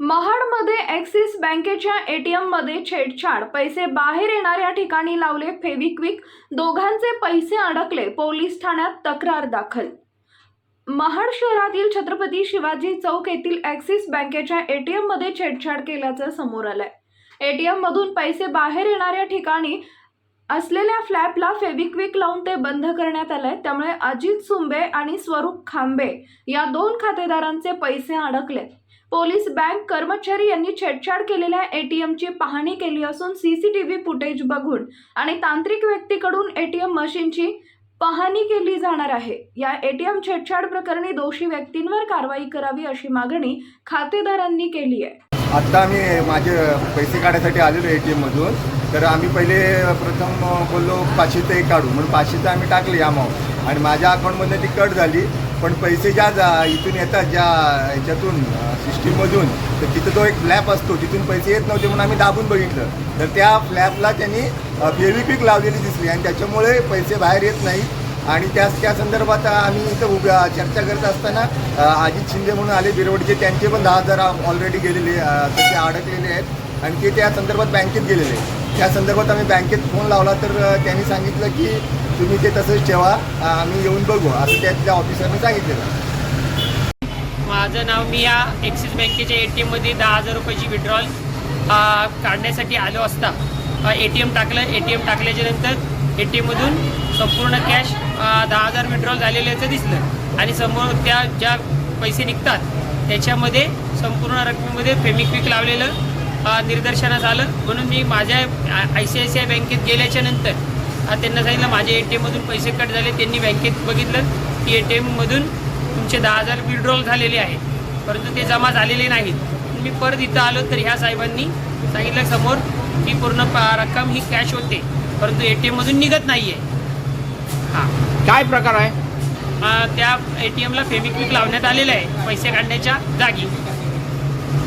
महाडमध्ये ॲक्सिस बँकेच्या A T एममध्ये छेडछाड. पैसे बाहेर येणाऱ्या ठिकाणी लावले फेविक्विक. दोघांचे पैसे अडकले. पोलीस ठाण्यात तक्रार दाखल. महाड शहरातील छत्रपती शिवाजी चौक येथील ॲक्सिस बँकेच्या ए टी एममध्ये छेडछाड केल्याचं समोर आलंय. टी एममधून पैसे बाहेर येणाऱ्या ठिकाणी असलेल्या फ्लॅपला फेविक्विक लावून ते बंद करण्यात आलंय. त्यामुळे अजित सुंबे आणि स्वरूप खांबे या दोन खातेदारांचे पैसे अडकलेत. पोलीस बँक कर्मचारी यांनी छेडछाड केलेल्या एटीएमची पाहणी केली असून सीसीटीव्ही फुटेज बघून आणि तांत्रिक व्यक्तीकडून एटीएम मशीनची पाहणी केली जाणार आहे. या एटीएम छेडछाड प्रकरणी दोषी व्यक्तींवर कारवाई करावी अशी मागणी खातेदारांनी केली आहे. आत्ता आम्ही माझे पैसे काढायसाठी आलेलो ए टी एममधून. तर आम्ही पहिले प्रथम बोललो पाचशे ते काढू. म्हणून पाचशे तर आम्ही टाकली अमाऊंट आणि माझ्या अकाउंटमधनं ती कट झाली. पण पैसे ज्या जा इथून येतात ज्या ह्याच्यातून सिस्टीममधून तर तिथं जो एक फ्लॅप असतो तिथून पैसे येत नव्हते म्हणून आम्ही दाबून बघितलं. तर त्या फ्लॅपला त्यांनी फेविक्विक लावलेली दिसली आणि त्याच्यामुळे पैसे बाहेर येत नाही आणि त्याच त्या संदर्भात आम्ही इथं उभ्या चर्चा करत असताना अजित शिंदे म्हणून आले बिरवडचे त्यांचे पण दहा हजार ऑलरेडी गेलेले अ, तसे अडकलेले आहेत. आणि ते त्या संदर्भात बँकेत गेलेले आहेत. त्या संदर्भात आम्ही बँकेत फोन लावला तर त्यांनी सांगितलं की तुम्ही ते तसंच ठेवा आम्ही येऊन बघू. असं त्यातल्या ऑफिसरने सांगितलेलं. माझं नाव मी या ॲक्सिस बँकेच्या ए टी एममध्ये दहा हजार रुपयाची विड्रॉल काढण्यासाठी आलो असता. ए टी एम टाकलं. ए टी एम टाकल्याच्या नंतर ए टी एममधून संपूर्ण कॅश दहा हजार विड्रॉल झालेल्याचं दिसलं. आणि समोर त्या ज्या पैसे निघतात त्याच्यामध्ये संपूर्ण रकमेमध्ये फेमिक्विक लावलेलं अ, निदर्शनास आलं. म्हणून मी माझ्या I C I C I बँकेत गेल्याच्यानंतर त्यांना सांगितलं माझ्या ए टी एममधून पैसे कट झाले त्यांनी बँकेत बघितलं की ए टी एममधून तुमचे दहा हजार विड्रॉल झालेले आहेत. परंतु ते जमा झालेले नाहीत. मी परत इथं आलो तर ह्या साहेबांनी सांगितलं समोर की पूर्ण रक्कम ही कॅश होते परंतु ए टी एममधून निघत नाही आहे हां. काय प्रकार आहे? त्या ए टी एमला फेमिक्विक लावण्यात आलेलं आहे पैसे काढण्याच्या जागी.